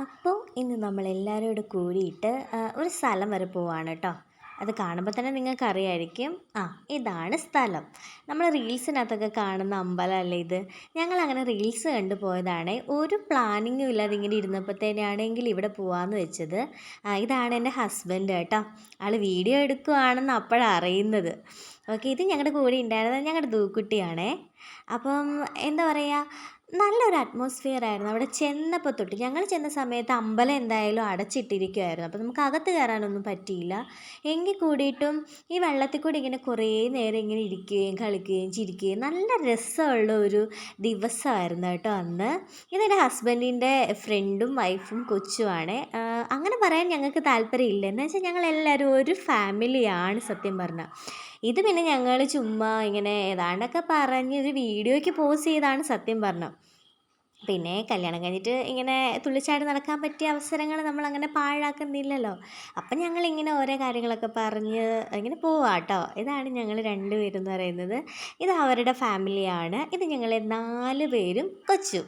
അപ്പോൾ ഇന്ന് കൂടെ കൂടിയിട്ട് ഒരു സ്ഥലം വരെ പോവാണ് കേട്ടോ അത് കാണുമ്പോൾ തന്നെ നിങ്ങൾക്ക് അറിയായിരിക്കും ആ ഇതാണ് സ്ഥലം. നമ്മൾ റീൽസിനകത്തൊക്കെ കാണുന്ന അമ്പലമല്ലേ ഇത്? ഞങ്ങൾ അങ്ങനെ റീൽസ് കണ്ടു പോയതാണ്. ഒരു പ്ലാനിങ്ങും ഇല്ലാതെ ഇങ്ങനെ ഇരുന്നപ്പോഴത്തേനാണെങ്കിൽ ഇവിടെ പോവാമെന്ന് വെച്ചത്. ഇതാണ് എന്റെ ഹസ്ബൻഡ് കേട്ടോ ആൾ വീഡിയോ എടുക്കുവാണെന്ന് അപ്പോഴാണ് അറിയുന്നത്. ഓക്കെ ഇത് ഞങ്ങളുടെ കൂടെ ഉണ്ടായിരുന്നത് ഞങ്ങളുടെ ദൂക്കുട്ടിയാണേ. അപ്പം എന്താ പറയുക നല്ലൊരു അറ്റ്മോസ്ഫിയർ ആയിരുന്നു. അവിടെ ചെന്നപ്പോൾ തൊട്ട് ഞങ്ങൾ ചെന്ന സമയത്ത് അമ്പലം എന്തായാലും അടച്ചിട്ടിരിക്കുമായിരുന്നു അപ്പോൾ നമുക്ക് അകത്ത് കയറാനൊന്നും പറ്റിയില്ല. എങ്കിൽ കൂടിയിട്ടും ഈ വെള്ളത്തിൽ കൂടി ഇങ്ങനെ കുറേ നേരം ഇങ്ങനെ ഇരിക്കുകയും കളിക്കുകയും ചിരിക്കുകയും നല്ല രസമുള്ള ഒരു ദിവസമായിരുന്നു കേട്ടോ അന്ന്. ഇതെന്റെ ഹസ്ബൻഡിന്റെ ഫ്രണ്ടും വൈഫും കൊച്ചുമാണ്. അങ്ങനെ പറയാൻ ഞങ്ങൾക്ക് താല്പര്യമില്ല. എന്ന് വെച്ചാൽ ഞങ്ങളെല്ലാവരും ഒരു ഫാമിലിയാണ് സത്യം പറഞ്ഞാൽ. ഇത് പിന്നെ ഞങ്ങൾ ചുമ്മാ ഇങ്ങനെ ഏതാണ്ടൊക്കെ പറഞ്ഞ് ഒരു വീഡിയോയ്ക്ക് പോസ്റ്റ് ചെയ്താണ് സത്യം പറഞ്ഞത്. പിന്നെ കല്യാണം കഴിഞ്ഞിട്ട് ഇങ്ങനെ തുള്ളിച്ചാടി നടക്കാൻ പറ്റിയ അവസരങ്ങൾ നമ്മൾ അങ്ങനെ പാഴാക്കുന്നില്ലല്ലോ. അപ്പം ഞങ്ങളിങ്ങനെ ഓരോ കാര്യങ്ങളൊക്കെ പറഞ്ഞ് ഇങ്ങനെ പോവാം കേട്ടോ ഇതാണ് ഞങ്ങൾ രണ്ടുപേരും എന്ന് പറയുന്നത്. ഇത് അവരുടെ ഫാമിലിയാണ് ഇത് ഞങ്ങൾ നാല് പേരും കൊച്ചു.